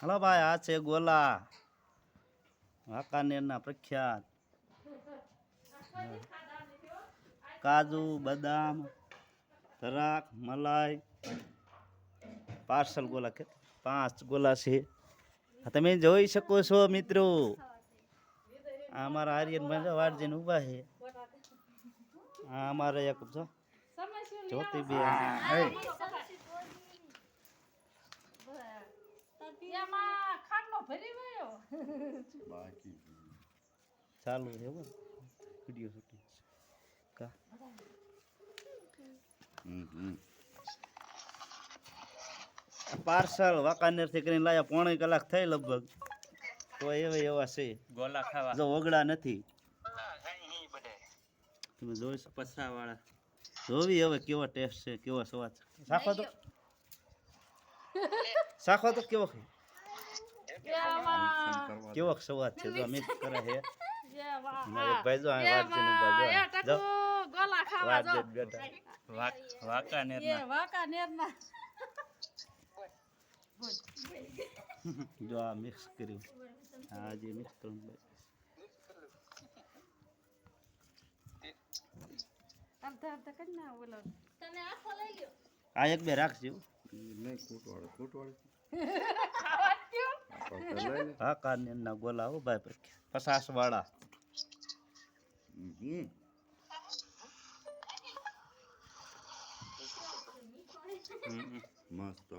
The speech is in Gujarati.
હલો ભાઈ આ છે ગોલા. વાંકાનેરના પ્રખ્યાત. કાજુ બદામ ધરાક મલાઈ પાર્સલ ગોલા કે પાંચ ગોલા છે. તમે જોઈ શકો છો મિત્રો. આ અમારા આર્યન વાડજીને ઊભા છે. આ અમારે એક જોતી જ્યોતિબેન હે એમાં ખાટલો ભરી ગયો. ચાલુ છે બસ. વીડિયો શૂટિંગ કા? પાર્સલ વાંકાનેરથી કરીને લાયા પોણી કલાક થઈ લગભગ. તો એવા એવા છે. ગોલા ખાવા. જો ઓગળા નથી. તમે જોઈ પસા વાળા જોવી હવે કેવો ટેસ્ટ છે કેવો સ્વાદ રાખો તો શાખો તો કેવો છે કેવો સવાદ છે જો મિક્સ કરે છે એક ભાઈ જો આ વારજીનું બાજુ એમાં એ ટકુ ગોલા ખાવા જો બેઠા વાક વાંકાનેર એ વાંકાનેરના જો આ મિક્સ કર્યું હા જે મિક્સ કરું ભાઈ અડધા અડધા કરી ના બોલો તમે આખો લઈ લ્યો આ એક બે રાખજો ખાવા દ્યો હા કાનેરના ગોલા હો. ભાઈ પચાસ વાળા મસ્ત